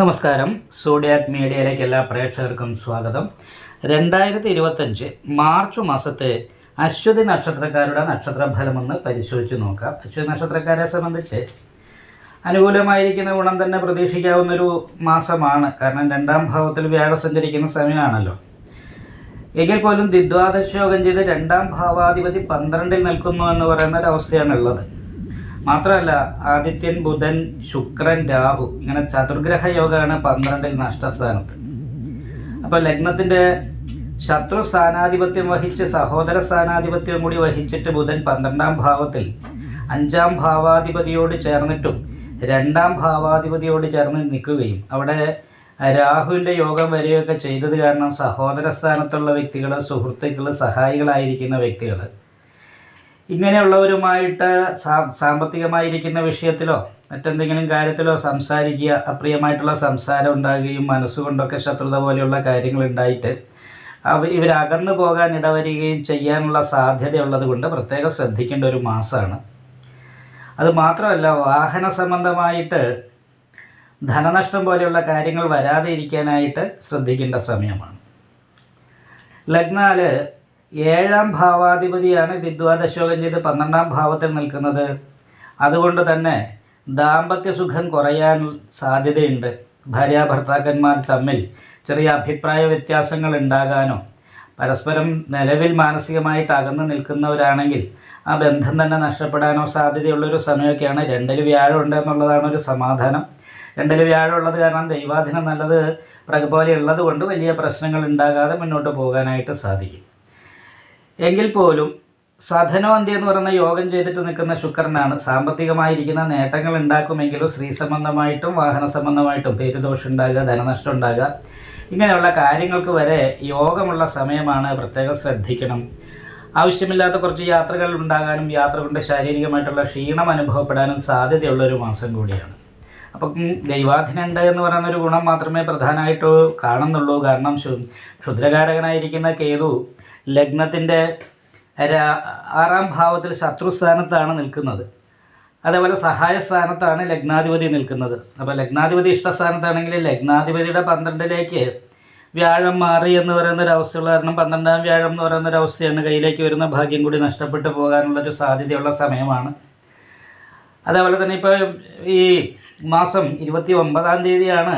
നമസ്കാരം. സോഡിയാക് മീഡിയയിലേക്ക് എല്ലാ പ്രേക്ഷകർക്കും സ്വാഗതം. രണ്ടായിരത്തി ഇരുപത്തഞ്ച് മാർച്ച് മാസത്തെ അശ്വതി നക്ഷത്രക്കാരുടെ നക്ഷത്രഫലമെന്ന് പരിശോധിച്ച് നോക്കാം. അശ്വതി നക്ഷത്രക്കാരെ സംബന്ധിച്ച് അനുകൂലമായിരിക്കുന്ന ഗുണം തന്നെ പ്രതീക്ഷിക്കാവുന്നൊരു മാസമാണ്. കാരണം രണ്ടാം ഭാവത്തിൽ വ്യാഴം സഞ്ചരിക്കുന്ന സമയമാണല്ലോ. എങ്കിൽ പോലും ദിദ്വാദശയോഗം ചെയ്ത് രണ്ടാം ഭാവാധിപതി പന്ത്രണ്ടിൽ നിൽക്കുന്നു എന്ന് പറയുന്ന ഒരു അവസ്ഥയാണ് ഉള്ളത് മാത്രമല്ല ആദിത്യൻ ബുധൻ ശുക്രൻ രാഹു ഇങ്ങനെ ചതുർഗ്രഹ യോഗമാണ് പന്ത്രണ്ടിൽ നഷ്ടസ്ഥാനത്ത് അപ്പോൾ ലഗ്നത്തിന്റെ ശത്രു സ്ഥാനാധിപത്യം വഹിച്ച് സഹോദര സ്ഥാനാധിപത്യം കൂടി വഹിച്ചിട്ട് ബുധൻ പന്ത്രണ്ടാം ഭാവത്തിൽ അഞ്ചാം ഭാവാധിപതിയോട് ചേർന്നിട്ടും രണ്ടാം ഭാവാധിപതിയോട് ചേർന്ന് നിൽക്കുകയും അവിടെ രാഹുവിന്റെ യോഗം വരികയൊക്കെ ചെയ്തത് കാരണം സഹോദര സ്ഥാനത്തുള്ള വ്യക്തികൾ സുഹൃത്തുക്കൾ സഹായികളായിരിക്കുന്ന വ്യക്തികൾ ഇങ്ങനെയുള്ളവരുമായിട്ട് സാമ്പത്തികമായിരിക്കുന്ന വിഷയത്തിലോ മറ്റെന്തെങ്കിലും കാര്യത്തിലോ സംസാരിക്കുക അപ്രിയമായിട്ടുള്ള സംസാരം ഉണ്ടാകുകയും മനസ്സുകൊണ്ടൊക്കെ ശത്രുത പോലെയുള്ള കാര്യങ്ങൾ ഉണ്ടായിട്ട് അവ ഇവരകന്നു പോകാൻ ഇടവരികയും ചെയ്യാനുള്ള സാധ്യതയുള്ളത് കൊണ്ട് പ്രത്യേകം ശ്രദ്ധിക്കേണ്ട ഒരു മാസമാണ് അത് മാത്രമല്ല വാഹന സംബന്ധമായിട്ട് ധനനഷ്ടം പോലെയുള്ള കാര്യങ്ങൾ വരാതെ ഇരിക്കാനായിട്ട് ശ്രദ്ധിക്കേണ്ട സമയമാണ്. ലഗ്നാൽ ഏഴാം ഭാവാധിപതിയാണ് ദ്വാദശോകം ചെയ്ത് പന്ത്രണ്ടാം ഭാവത്തിൽ നിൽക്കുന്നത്. അതുകൊണ്ട് തന്നെ ദാമ്പത്യ സുഖം കുറയാൻ സാധ്യതയുണ്ട്. ഭാര്യ ഭർത്താക്കന്മാർ തമ്മിൽ ചെറിയ അഭിപ്രായ വ്യത്യാസങ്ങൾ ഉണ്ടാകാനോ പരസ്പരം നിലവിൽ മാനസികമായിട്ട് അകന്നു നിൽക്കുന്നവരാണെങ്കിൽ ആ ബന്ധം തന്നെ നഷ്ടപ്പെടാനോ സാധ്യതയുള്ളൊരു സമയമൊക്കെയാണ്. രണ്ടിൽ വ്യാഴം ഉണ്ട് എന്നുള്ളതാണ് ഒരു സമാധാനം. രണ്ടിൽ വ്യാഴം ഉള്ളത് കാരണം ദൈവാധീനം നല്ലത് പ്രകപോലെ ഉള്ളത് കൊണ്ട് വലിയ പ്രശ്നങ്ങൾ ഉണ്ടാകാതെ മുന്നോട്ട് പോകാനായിട്ട് സാധിക്കും. എങ്കിൽ പോലും സധനവന്തി എന്ന് പറയുന്ന യോഗം ചെയ്തിട്ട് നിൽക്കുന്ന ശുക്രനാണ്. സാമ്പത്തികമായിരിക്കുന്ന നേട്ടങ്ങൾ ഉണ്ടാക്കുമെങ്കിലും സ്ത്രീ സംബന്ധമായിട്ടും വാഹന സംബന്ധമായിട്ടും പേരുദോഷം ഉണ്ടാകുക ധനനഷ്ടം ഉണ്ടാകുക ഇങ്ങനെയുള്ള കാര്യങ്ങൾക്ക് വരെ യോഗമുള്ള സമയമാണ് പ്രത്യേകം ശ്രദ്ധിക്കണം. ആവശ്യമില്ലാത്ത കുറച്ച് യാത്രകൾ ഉണ്ടാകാനും യാത്ര കൊണ്ട് ശാരീരികമായിട്ടുള്ള ക്ഷീണം അനുഭവപ്പെടാനും സാധ്യതയുള്ള ഒരു മാസം കൂടിയാണ്. അപ്പം ദൈവാധീനുണ്ട് എന്ന് പറയുന്ന ഒരു ഗുണം മാത്രമേ പ്രധാനമായിട്ട് കാണുന്നുള്ളൂ. കാരണം ക്ഷുദ്രകാരകനായിരിക്കുന്ന കേതു ലഗ്നത്തിന്റെ ആറാം ഭാവത്തിൽ ശത്രുസ്ഥാനത്താണ് നിൽക്കുന്നത്. അതേപോലെ സഹായ സ്ഥാനത്താണ് ലഗ്നാധിപതി നിൽക്കുന്നത്. അപ്പോൾ ലഗ്നാധിപതി ഇഷ്ടസ്ഥാനത്താണെങ്കിൽ ലഗ്നാധിപതിയുടെ പന്ത്രണ്ടിലേക്ക് വ്യാഴം മാറി എന്ന് പറയുന്ന ഒരു അവസ്ഥയുള്ള കാരണം പന്ത്രണ്ടാം വ്യാഴം എന്ന് പറയുന്ന ഒരു അവസ്ഥയാണ് കയ്യിലേക്ക് വരുന്ന ഭാഗ്യം കൂടി നഷ്ടപ്പെട്ടു പോകാനുള്ളൊരു സാധ്യതയുള്ള സമയമാണ്. അതേപോലെ തന്നെ ഇപ്പോൾ ഈ മാസം ഇരുപത്തി ഒമ്പതാം തീയതിയാണ്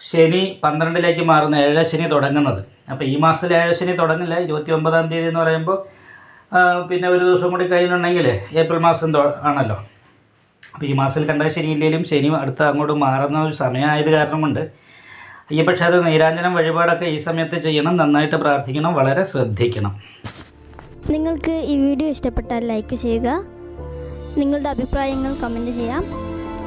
ശനി പന്ത്രണ്ടിലേക്ക് മാറുന്ന ഏഴ ശനി തുടങ്ങുന്നത്. അപ്പോൾ ഈ മാസത്തിൽ ഏഴ ശനി തുടങ്ങില്ല ഇരുപത്തി ഒമ്പതാം തീയതി എന്ന് പറയുമ്പോൾ പിന്നെ ഒരു ദിവസം കൂടി കഴിയുന്നുണ്ടെങ്കിൽ ഏപ്രിൽ മാസം ആണല്ലോ. അപ്പോൾ ഈ മാസത്തിൽ കണ്ട ശനിയില്ലെങ്കിലും ശനി അടുത്ത് അങ്ങോട്ട് മാറുന്ന ഒരു സമയമായത് കാരണം കൊണ്ട് അയ്യപ്പക്ഷേത്ര നീരാഞ്ജനം വഴിപാടൊക്കെ ഈ സമയത്ത് ചെയ്യണം നന്നായിട്ട് പ്രാർത്ഥിക്കണം വളരെ ശ്രദ്ധിക്കണം. നിങ്ങൾക്ക് ഈ വീഡിയോ ഇഷ്ടപ്പെട്ടാൽ ലൈക്ക് ചെയ്യുക. നിങ്ങളുടെ അഭിപ്രായങ്ങൾ കമന്റ് ചെയ്യാം.